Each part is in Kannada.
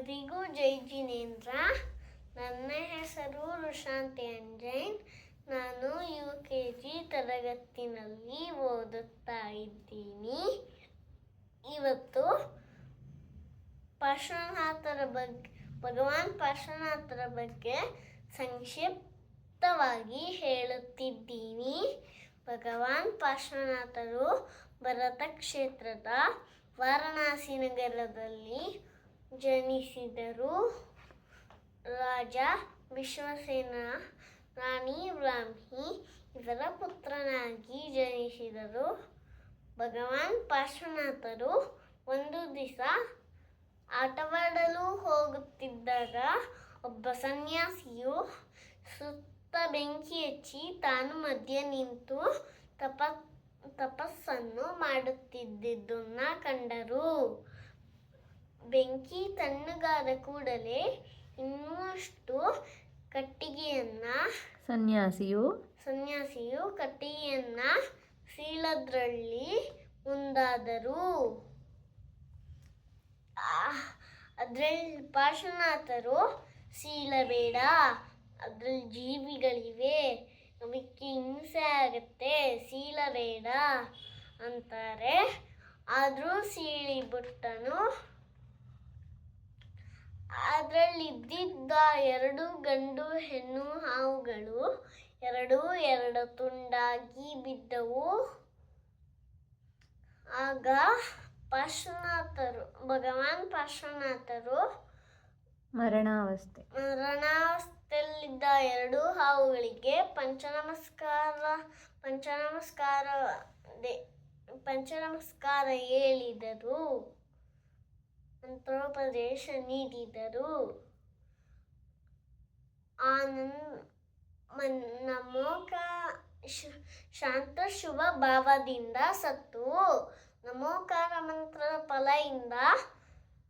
ಎಲ್ಲರಿಗೂ ಜೈ ಜಿನೇಂದ್ರ ನನ್ನ ಹೆಸರು ರುಶಾಂತಿ ಅಂಜೈನ್ ನಾನು ಯು ಕೆ ಜಿ ತರಗತಿನಲ್ಲಿ ಓದುತ್ತಾ ಇದ್ದೀನಿ. ಇವತ್ತು ಪಾರ್ಶ್ವನಾಥರ ಬಗ್ಗೆ ಭಗವಾನ್ ಪಾರ್ಶ್ವನಾಥರ ಬಗ್ಗೆ ಸಂಕ್ಷಿಪ್ತವಾಗಿ ಹೇಳುತ್ತಿದ್ದೀನಿ. ಭಗವಾನ್ ಪಾರ್ಶ್ವನಾಥರು ಭರತ ಕ್ಷೇತ್ರದ ವಾರಣಾಸಿ ನಗರದಲ್ಲಿ ಜನಿಸಿದರು ರಾಜ ವಿಶ್ವಸೇನ, ರಾಣಿ ಬ್ರಾಹ್ಮಿ ಇವರ ಪುತ್ರನಾಗಿ ಜನಿಸಿದರು ಭಗವಾನ್ ಪಾರ್ಶ್ವನಾಥರು ಒಂದು ದಿವಸ ಆಟವಾಡಲು ಹೋಗುತ್ತಿದ್ದಾಗ ಒಬ್ಬ ಸನ್ಯಾಸಿಯು ಸುತ್ತ ಬೆಂಕಿ ಹಚ್ಚಿ ತಾನು ಮಧ್ಯೆ ನಿಂತು ತಪ, ತಪಸ್ಸನ್ನು ಮಾಡುತ್ತಿದ್ದುದನ್ನ ಕಂಡರು. ಬೆಂಕಿ ತಣ್ಣಗಾದ ಕೂಡಲೇ ಇನ್ನಷ್ಟು ಕಟ್ಟಿಗೆಯನ್ನ ಸನ್ಯಾಸಿಯು ಸನ್ಯಾಸಿಯು ಕಟ್ಟಿಗೆಯನ್ನ ಸೀಳದ್ರಲ್ಲಿ ಮುಂದಾದರು. ಅದ್ರಲ್ಲಿ ಪಾರ್ಶ್ವನಾಥರು ಸೀಳಬೇಡ ಅದ್ರಲ್ಲಿ ಜೀವಿಗಳಿವೆ ಅದಕ್ಕೆ ಹಿಂಸೆ ಆಗತ್ತೆ ಸೀಳಬೇಡ ಅಂತಾರೆ. ಆದರೂ ಸೀಳಿಬಿಟ್ಟನು ಅದರಲ್ಲಿ ಇದ್ದಿದ್ದ ಎರಡು ಗಂಡು ಹೆಣ್ಣು ಹಾವುಗಳು ಎರಡು ಎರಡು ತುಂಡಾಗಿ ಬಿದ್ದವು. ಆಗ ಪಾರ್ಶ್ವನಾಥರು ಭಗವಾನ್ ಪಾರ್ಶ್ವನಾಥರು ಮರಣಾವಸ್ಥೆ. ಮರಣಾವಸ್ಥೆಯಲ್ಲಿದ್ದ ಎರಡು ಹಾವುಗಳಿಗೆ ಪಂಚನಮಸ್ಕಾರ ಪಂಚನಮಸ್ಕಾರ ಪಂಚನಮಸ್ಕಾರ ಹೇಳಿದರು. ಮಂತ್ರೋಪದೇಶ ನೀಡಿದರು ನಮೋಕ ಶಾಂತ ಶುಭ ಭಾವದಿಂದ ಸತ್ತು. ನಮೋಕಾರ ಮಂತ್ರದ ಫಲದಿಂದ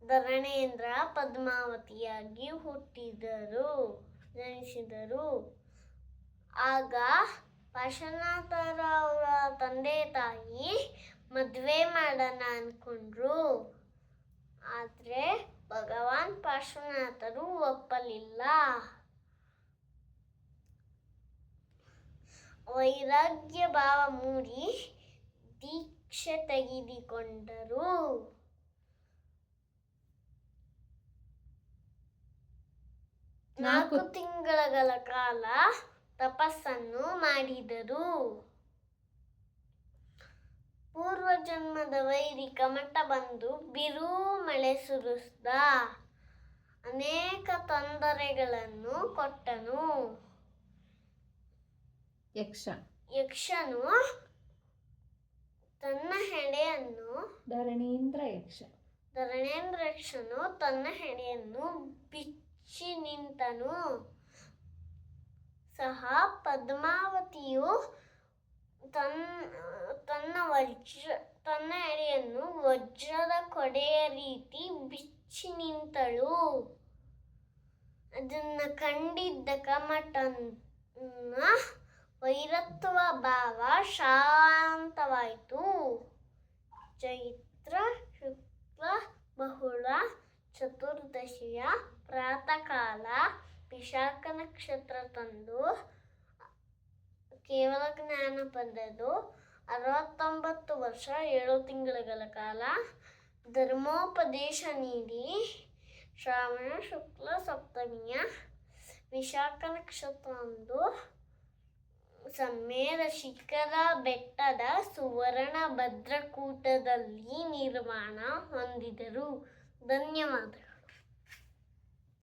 ಧರಣೇಂದ್ರ ಪದ್ಮಾವತಿಯಾಗಿ ಹುಟ್ಟಿದರು, ಜನಿಸಿದರು. ಆಗ ಪಾಶನಾಥರವರ ತಂದೆ ತಾಯಿ ಮದುವೆ ಮಾಡೋಣ ಅನ್ಕೊಂಡ್ರು ಆದರೆ ಭಗವಾನ್ ಪಾರ್ಶ್ವನಾಥರು ಒಪ್ಪಲಿಲ್ಲ. ವೈರಾಗ್ಯ ಭಾವ ಮೂಡಿ ದೀಕ್ಷೆ ತೆಗೆದುಕೊಂಡರು. ನಾಲ್ಕು ತಿಂಗಳ ಕಾಲ ತಪಸ್ಸನ್ನು ಮಾಡಿದರು. ಪೂರ್ವ ಜನ್ಮದ ವೈರಿ ಕಮಟ ಬಂದು ಬಿರು ಮಳೆ ಸುರಿಸ್ದ. ಅನೇಕ ತೊಂದರೆಗಳನ್ನು ಕೊಟ್ಟನು. ಯಕ್ಷ. ಯಕ್ಷನು ತನ್ನ ಹೆಣೆಯನ್ನು ಧರಣೀಂದ್ರ ಯಕ್ಷ. ಧರಣೇಂದ್ರ ಯಕ್ಷನು ತನ್ನ ಹೆಣೆಯನ್ನು ಬಿಚ್ಚಿ ನಿಂತನು. ಸಹ ಪದ್ಮಾವತಿಯು ತನ್ನ ತನ್ನ ವಜ್ರ ತನ್ನ ಎಡೆಯನ್ನು ವಜ್ರದ ಕೊಡೆಯ ರೀತಿ ಬಿಚ್ಚಿ ನಿಂತಳು. ಅದನ್ನ ಕಂಡಿದ್ದ ಕಮಟನ ವೈರತ್ವ ಭಾವ ಶಾಂತವಾಯಿತು. ಚೈತ್ರ, ಶುಕ್ಲ, ಬಹುಳ, ಚತುರ್ದಶಿಯ, ಪ್ರಾತಃಕಾಲ, ವಿಶಾಖ ನಕ್ಷತ್ರ ತಂದು ಕೇವಲ ಜ್ಞಾನ ಪಡೆದು ಅರವತ್ತೊಂಬತ್ತು ವರ್ಷ ಏಳು ತಿಂಗಳುಗಳ ಕಾಲ ಧರ್ಮೋಪದೇಶ ನೀಡಿ ಶ್ರಾವಣ ಶುಕ್ಲ ಸಪ್ತಮಿಯ ವಿಶಾಖ ನಕ್ಷತ್ರದಂದು ಸಮ್ಮೇರ ಶಿಖರ ಬೆಟ್ಟದ ಸುವರ್ಣ ಭದ್ರಕೂಟದಲ್ಲಿ ನಿರ್ಮಾಣ ಹೊಂದಿದರು. ಧನ್ಯವಾದಗಳು.